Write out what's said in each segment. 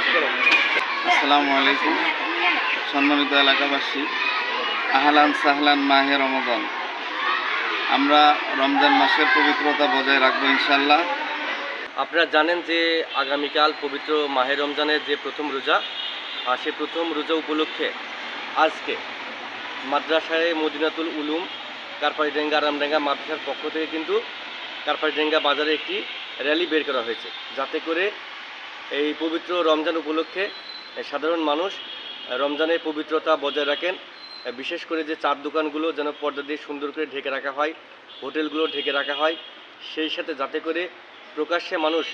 আসসালামু আলাইকুম। সম্মানিত এলাকাবাসী, আহলান সাহলান মাহে রমজান। আমরা রমজান মাসের পবিত্রতা বজায় রাখব ইনশাল্লাহ আপনারা জানেন যে আগামীকাল পবিত্র মাহে রমজানের যে প্রথম রোজা, আর সেই প্রথম রোজা উপলক্ষে আজকে মাদ্রাসায় মদিনাতুল উলুম কারপাইডেঙ্গা রামডেঙ্গা মাদ্রাসার পক্ষ থেকে কিন্তু কারপাইডেঙ্গা বাজারে একটি র্যালি বের করা হয়েছে। যাতে করে এই পবিত্র রমজান উপলক্ষে সাধারণ মানুষ রমজানের পবিত্রতা বজায় রাখেন। বিশেষ করে যে চার দোকানগুলো যেন পর্দা দিয়ে সুন্দর করে ঢেকে রাখা হয়, হোটেলগুলো ঢেকে রাখা হয়, সেই সাথে যাতে করে প্রকাশ্যে মানুষ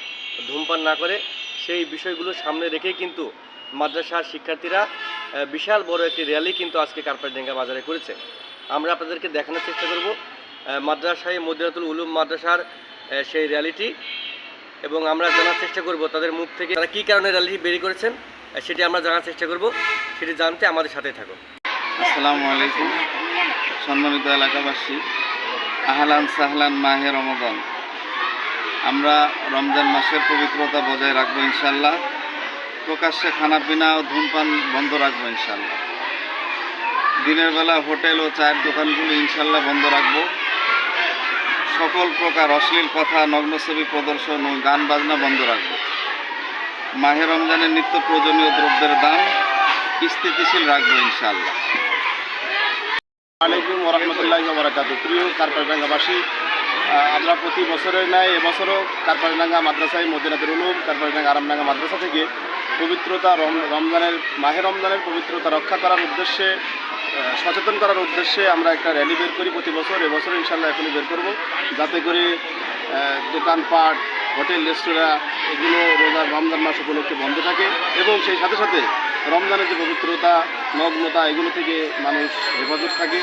ধূমপান না করে, সেই বিষয়গুলো সামনে রেখেই কিন্তু মাদ্রাসার শিক্ষার্থীরা বিশাল বড় একটি র্যালি কিন্তু আজকে কার্পাইডেঙ্গা বাজারে করেছে। আমরা আপনাদেরকে দেখানোর চেষ্টা করব মাদ্রাসায় মদিনাতুল উলুম মাদ্রাসার সেই র্যালিটি। এবং আমরা জানার চেষ্টা করব তাদের মুখ থেকে তারা কী কারণে র্যালিটি বেরিয়ে করেছেন সেটি আমরা জানার চেষ্টা করব। সেটি জানতে আমাদের সাথে থাকুন। আসসালামু আলাইকুম। সম্মানিত এলাকাবাসী, আহলান সাহলান মাহে রমজান। আমরা রমজান মাসের পবিত্রতা বজায় রাখব ইনশাল্লাহ প্রকাশ্যে খানা পিনা ও ধূমপান বন্ধ রাখব ইনশাল্লাহ দিনের বেলা হোটেল ও চায়ের দোকানগুলো ইনশাল্লাহ বন্ধ রাখব। সকল প্রকার অশ্লীল কথা নগ্ন ছবি প্রদর্শন ও গান বাজনা বন্ধ রাখব। মাহে রমজানের নিত্য প্রয়োজনীয় দ্রব্যের দাম স্থিতিশীল রাখব ইনশাল্লাহ আলাইকুম ওরহমতুল্লাহ বরাকাত প্রিয় কারপাড়িডাঙ্গাবাসী আহ, আমরা প্রতি বছরের ন্যায় এবছরও কারপাড়িডাঙ্গা মাদ্রাসায় মদিনাতুল উলুম কারপাড়িডাঙ্গা আরামডাঙ্গা মাদ্রাসা থেকে পবিত্রতা রমজানের মাহে রমজানের পবিত্রতা রক্ষা করার উদ্দেশ্যে সচেতন করার উদ্দেশ্যে আমরা একটা র্যালি বের করি প্রতি বছর, এবছর ইনশাল্লাহ এখনই বের করব যাতে করে দোকানপাট, হোটেল, রেস্তোরাঁ, এগুলো রোজার রমজান মাস উপলক্ষে বন্ধ থাকে এবং সেই সাথে সাথে রমজানের যে পবিত্রতা, নগ্নতা, এগুলো থেকে মানুষ হেফাজত থাকে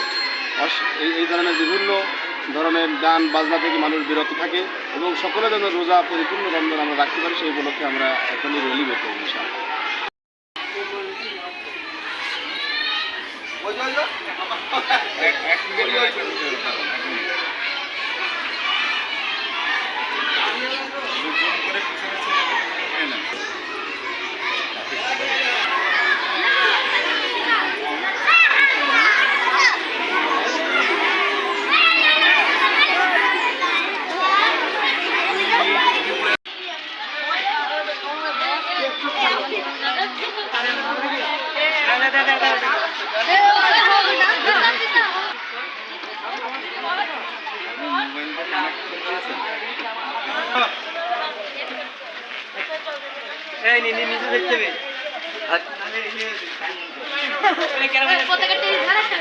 এই ধরনের বিভিন্ন ধরনের গান, বাজনা থেকে মানুষ বিরত থাকে এবং সকলে যেন রোজা পরিপূর্ণ রমজান আমরা রাখতে পারি, সেই উপলক্ষে আমরা এখনই র্যালি বের করব ইনশাআল্লাহ। Thank you. ধারাটা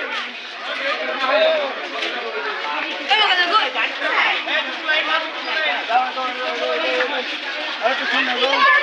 আরেকটু সামনে যাও।